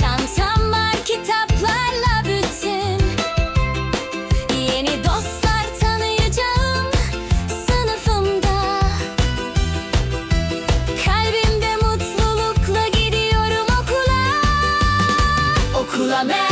çantam var kitaplarla bütün. Yeni dostlar tanıyacağım sınıfımda. Kalbimde mutlulukla gidiyorum okula. Okula merhaba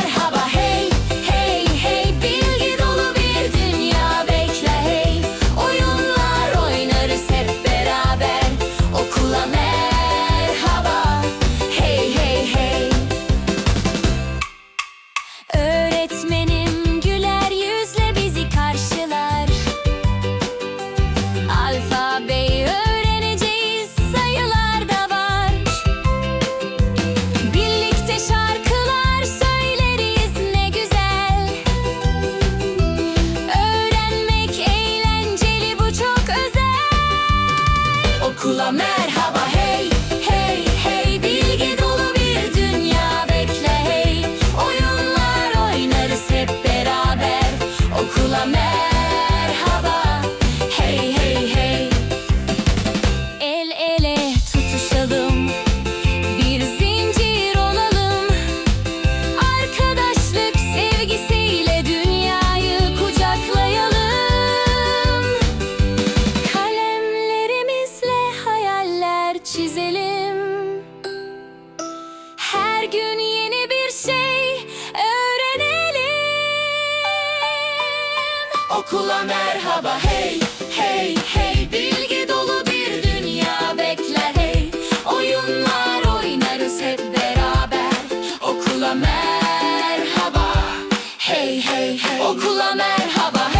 Okula merhaba hey hey hey. Bilgi dolu bir dünya bekle hey. Oyunlar oynarız hep beraber. Okula merhaba gün yeni bir şey öğrenelim. Okula merhaba hey hey hey. Bilgi dolu bir dünya bekler hey. Oyunlar oynarız hep beraber. Okula merhaba hey hey hey. Okula merhaba hey